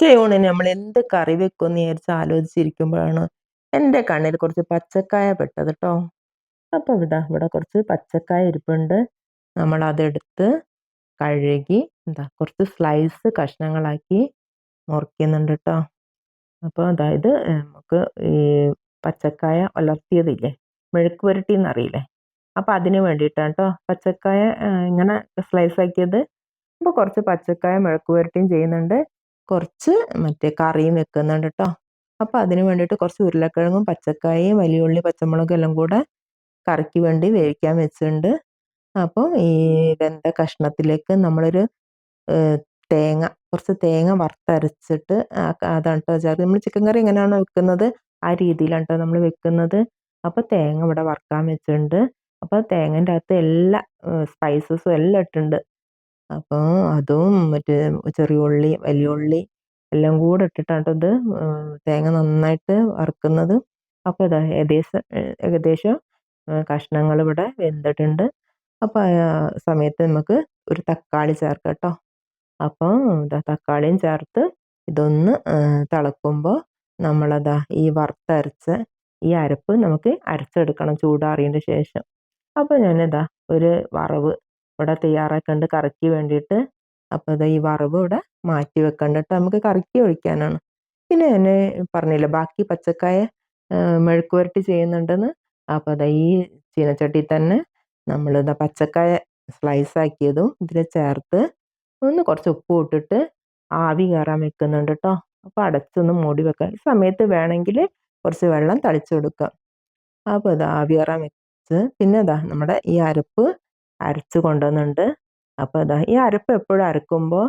ഉച്ചയൂണിന് നമ്മൾ എന്ത് കറി വെക്കുമെന്ന് വിചാരിച്ച് ആലോചിച്ചിരിക്കുമ്പോഴാണ് എന്റെ കണ്ണിൽ കുറച്ച് പച്ചക്കായ പെട്ടത് കേട്ടോ അപ്പോൾ ഇതാ ഇവിടെ കുറച്ച് പച്ചക്കായ ഇരിപ്പുണ്ട്. നമ്മൾ അതെടുത്ത് കഴുകി എന്താ കുറച്ച് സ്ലൈസ് കഷ്ണങ്ങളാക്കി മുറിക്കുന്നുണ്ട് കേട്ടോ അപ്പോൾ അതായത് നമുക്ക് ഈ പച്ചക്കായ ഉലർത്തിയതില്ലേ മെഴുക്ക് പുരട്ടി എന്നറിയില്ലേ അപ്പോൾ അതിന് വേണ്ടിയിട്ടാണ് കേട്ടോ പച്ചക്കായ ഇങ്ങനെ സ്ലൈസ് ആക്കിയത്. അപ്പോൾ കുറച്ച് പച്ചക്കായ മെഴുക്ക് പുരട്ടിയും ചെയ്യുന്നുണ്ട്. കുറച്ച് മറ്റേ കറിയും വെക്കുന്നുണ്ട് കേട്ടോ അപ്പോൾ അതിന് വേണ്ടിയിട്ട് കുറച്ച് ഉരുളക്കിഴങ്ങും പച്ചക്കായയും വലിയ ഉള്ളി പച്ചമുളകും എല്ലാം കൂടെ കറിക്ക് വേണ്ടി വേവിക്കാൻ വെച്ചിട്ടുണ്ട്. അപ്പം ഈ വെന്ത കഷ്ണത്തിലേക്ക് നമ്മളൊരു തേങ്ങ കുറച്ച് തേങ്ങ വറുത്തരച്ചിട്ട് അതാണ് കേട്ടോ ചേർത്ത് നമ്മൾ ചിക്കൻ കറി എങ്ങനെയാണോ വെക്കുന്നത് ആ രീതിയിലാണ് കേട്ടോ നമ്മൾ വെക്കുന്നത്. അപ്പോൾ തേങ്ങ ഇവിടെ വറുക്കാൻ വെച്ചിട്ടുണ്ട്. അപ്പോൾ തേങ്ങന്റെ അകത്ത് എല്ലാ സ്പൈസസും എല്ലാം ഇട്ടിട്ടുണ്ട്. അപ്പോൾ അതും മറ്റേ ചെറിയ ഉള്ളി വലിയ ഉള്ളി എല്ലാം കൂടെ ഇട്ടിട്ടാണ് ഇത് തേങ്ങ നന്നായിട്ട് വറുക്കുന്നത്. അപ്പോൾ ഇതാ ഏകദേശം ഏകദേശം കഷ്ണങ്ങൾ ഇവിടെ വെന്തിട്ടുണ്ട്. അപ്പോൾ ആ സമയത്ത് നമുക്ക് ഒരു തക്കാളി ചേർക്കാം കേട്ടോ. അപ്പോൾ ഇതാ തക്കാളിയും ചേർത്ത് ഇതൊന്ന് തിളക്കുമ്പോൾ നമ്മളതാ ഈ വറുത്തരച്ച ഈ അരപ്പ് നമുക്ക് അരച്ചെടുക്കണം ചൂടാറിയതിന് ശേഷം. അപ്പോൾ ഞാനിതാ ഒരു വറവ് ഇവിടെ തയ്യാറാക്കേണ്ട കറിക്ക് വേണ്ടിയിട്ട്. അപ്പോൾ അത് ഈ വറവ് ഇവിടെ മാറ്റി വെക്കേണ്ടിട്ട് നമുക്ക് കറിക്ക് ഒഴിക്കാനാണ്. പിന്നെ എന്നെ പറഞ്ഞില്ല ബാക്കി പച്ചക്കായ മെഴുക്ക് പുരട്ടി ചെയ്യുന്നുണ്ടെന്ന്. അപ്പോൾ അതാ ഈ ചീനച്ചട്ടി തന്നെ നമ്മളിതാ പച്ചക്കായ സ്ലൈസ് ആക്കിയതും ഇതിൽ ചേർത്ത് ഒന്ന് കുറച്ച് ഉപ്പ് ഇട്ടിട്ട് ആവി കയറാൻ വെക്കുന്നുണ്ട് കേട്ടോ. അപ്പോൾ അടച്ചൊന്ന് മൂടി വെക്കാം. സമയത്ത് വേണമെങ്കിൽ കുറച്ച് വെള്ളം തളിച്ചു കൊടുക്കാം അപ്പോൾ ഇത് ആവി കയറാൻ വെച്ച്. പിന്നെ ഇതാ നമ്മുടെ ഈ അരപ്പ് അരച്ച് കൊണ്ടുവന്നുണ്ട് അപ്പോൾ അതാ ഈ അരപ്പ് എപ്പോഴും അരക്കുമ്പോൾ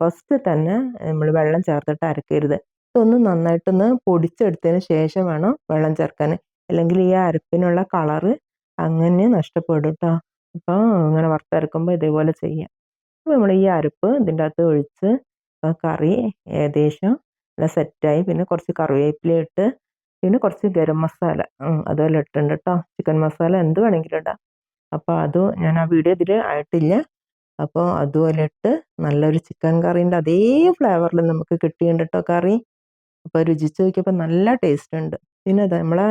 ഫസ്റ്റ് തന്നെ നമ്മൾ വെള്ളം ചേർത്തിട്ട് അരക്കരുത്. ഇതൊന്ന് നന്നായിട്ടൊന്ന് പൊടിച്ചെടുത്തതിന് ശേഷം വേണം വെള്ളം ചേർക്കാൻ. അല്ലെങ്കിൽ ഈ അരപ്പിനുള്ള കളറ് അങ്ങനെ നഷ്ടപ്പെടും കേട്ടോ. അപ്പോൾ ഇങ്ങനെ വറുത്തരക്കുമ്പോൾ ഇതേപോലെ ചെയ്യാം. അപ്പോൾ നമ്മൾ ഈ അരപ്പ് ഇതിന്റെ അകത്ത് ഒഴിച്ച് കറി ഏകദേശം എല്ലാം സെറ്റായി. പിന്നെ കുറച്ച് കറിവേപ്പില ഇട്ട് പിന്നെ കുറച്ച് ഗരം മസാല അതുപോലെ ഇട്ടിട്ടുണ്ട് കേട്ടോ. ചിക്കൻ മസാല എന്ത് വേണമെങ്കിലും ഇടാം. അപ്പോൾ അത് ഞാൻ ആ വീഡിയോ ഇതിൽ ആയിട്ടില്ല. അപ്പോൾ അതുപോലെ ഇട്ട് നല്ലൊരു ചിക്കൻ കറീന്റെ അതേ ഫ്ലേവറിൽ നമുക്ക് കിട്ടിയിട്ടുണ്ട് കേട്ടോ കറി. അപ്പോൾ രുചിച്ച് നോക്കിയപ്പോൾ നല്ല ടേസ്റ്റ് ഉണ്ട്. പിന്നെ അത് നമ്മളെ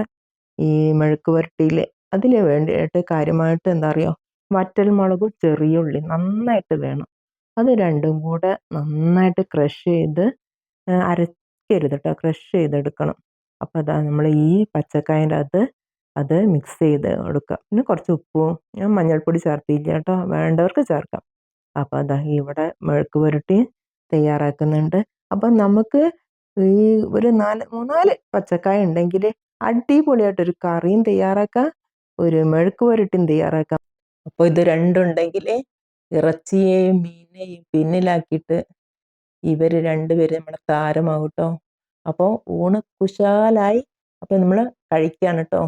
ഈ മെഴുക്ക് പുരട്ടിയിൽ അതിൽ വേണ്ടിയിട്ട് കാര്യമായിട്ട് എന്താ പറയുക വറ്റൽ മുളകും ചെറിയ ഉള്ളി നന്നായിട്ട് വേണം. അത് രണ്ടും കൂടെ നന്നായിട്ട് ക്രഷ് ചെയ്ത് അരക്കരുത് കേട്ടോ ക്രഷ് ചെയ്തെടുക്കണം. അപ്പോൾ അതാ നമ്മൾ ഈ പച്ചക്കായന്റെ അകത്ത് അത് മിക്സ് ചെയ്ത് കൊടുക്കുക പിന്നെ കുറച്ച് ഉപ്പും ഞാൻ മഞ്ഞൾപ്പൊടി ചേർത്തില്ല കേട്ടോ. വേണ്ടവർക്ക് ചേർക്കാം. അപ്പോൾ അതാ ഇവിടെ മെഴുക്ക് പുരട്ടി തയ്യാറാക്കുന്നുണ്ട്. അപ്പം നമുക്ക് ഈ ഒരു നാല് മൂന്നാൽ പച്ചക്കായ ഉണ്ടെങ്കിൽ അടിപൊളിയായിട്ടൊരു കറിയും തയ്യാറാക്കാം ഒരു മെഴുക്ക് പുരട്ടിയും തയ്യാറാക്കാം. അപ്പോൾ ഇത് രണ്ടുണ്ടെങ്കിൽ ഇറച്ചിയെയും മീനേയും പിന്നിലാക്കിയിട്ട് ഇവർ രണ്ടുപേരും നമ്മുടെ താരമാവും കേട്ടോ. അപ്പോൾ ഊണ് കുശാലായി. അപ്പോൾ നമ്മൾ കഴിക്കുകയാണ് കേട്ടോ.